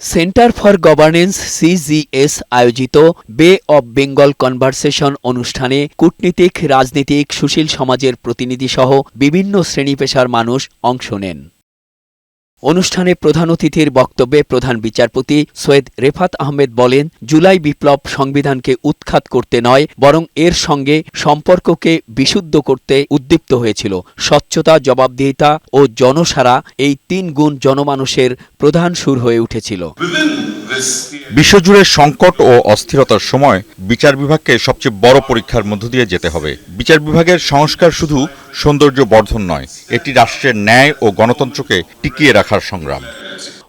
Centre for governance CGS আয়োজিত বে of Bengal conversation অনুষ্ঠানে কূটনীতিক, রাজনীতিক, সুশীল সমাজের প্রতিনিধিসহ বিভিন্ন শ্রেণি পেশার মানুষ অংশ নেন। অনুষ্ঠানে প্রধান অতিথির বক্তব্যে প্রধান বিচারপতি সৈয়দ রেফাত আহমেদ বলেন, জুলাই বিপ্লব সংবিধানকে উৎখাত করতে নয়, বরং এর সঙ্গে সম্পর্ককে বিশুদ্ধ করতে উদ্দীপ্ত হয়েছিল। স্বচ্ছতা, জবাবদিহিতা ও জনসারা এই তিন গুণ জনমানুষের প্রধান সুর হয়ে উঠেছিল। বিশ্বজুড়ে সংকট ও অস্থিরতার সময় বিচার বিভাগকে সবচেয়ে বড় পরীক্ষার মধ্য দিয়ে যেতে হবে। বিচার বিভাগের সংস্কার শুধু সৌন্দর্য বর্ধন নয় এটি রাষ্ট্রের ন্যায় ও গণতন্ত্রকে টিকিয়ে রাখার সংগ্রাম।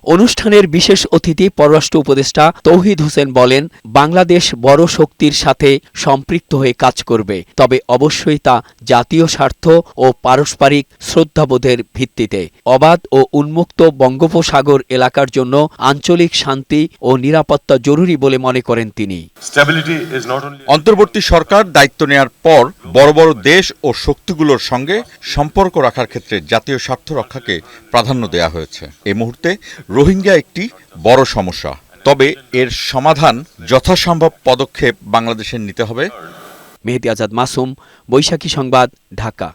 অনুষ্ঠানের বিশেষ অতিথি পররাষ্ট্র উপদেষ্টা তৌহিদ হোসেন বলেন বাংলাদেশ বড় শক্তির সাথে সম্পৃক্ত হয়ে কাজ করবে তবে অবশ্যই তা জাতীয় স্বার্থ ও পারস্পরিক শ্রদ্ধাবোধের ভিত্তিতে। অবাধ ও উন্মুক্ত বঙ্গোপসাগর এলাকার জন্য আঞ্চলিক শান্তি ও নিরাপত্তা জরুরি বলে মনে করেন তিনি। অন্তর্বর্তী সরকার দায়িত্ব নেয়ার পর বড় বড় দেশ ও শক্তিগুলোর সঙ্গে সম্পর্ক রাখার ক্ষেত্রে জাতীয় স্বার্থ রক্ষাকে প্রাধান্য দেয়া হয়েছে। এই মুহূর্তে রোহিঙ্গা একটি বড় সমস্যা। তবে এর সমাধান যথাসম্ভব পদক্ষেপ বাংলাদেশের নিতে হবে। মেহেদি আজাদ মাসুম, বৈশাখী সংবাদ, ঢাকা।